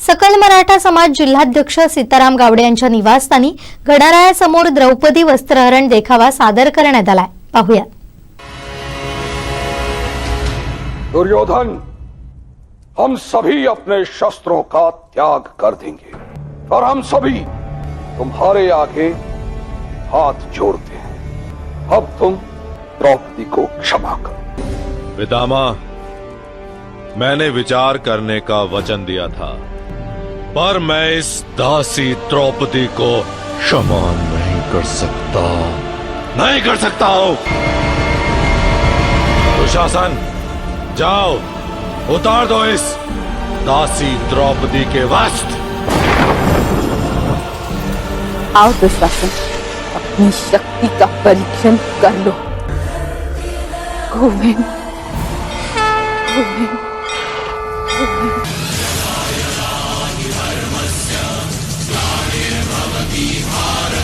सकल मराठा समाज जिल्हाध्यक्ष सीताराम गावडे यांच्या निवासस्थानी द्रौपदी वस्त्रहरण देखावा सादर करण्यात आलाय. पाहूया दुर्योधन हम सभी अपने शस्त्रों का त्याग कर देंगे और हम सभी तुम्हारे आगे हाथ जोड़ते हैं। अब तुम द्रौपदी को क्षमा करो। पितामह मैंने विचार करने का वचन दिया था। पर मैं इस दासी द्रौपदी को क्षमा नहीं कर सकता। नहीं कर सकता हूँ। दुशासन, जाओ, उतार दो इस दासी द्रौपदी के वस्त्र आओ दुशासन, अपनी शक्ति का परीक्षण कर लो। गोविंद गोविंद। Bihara.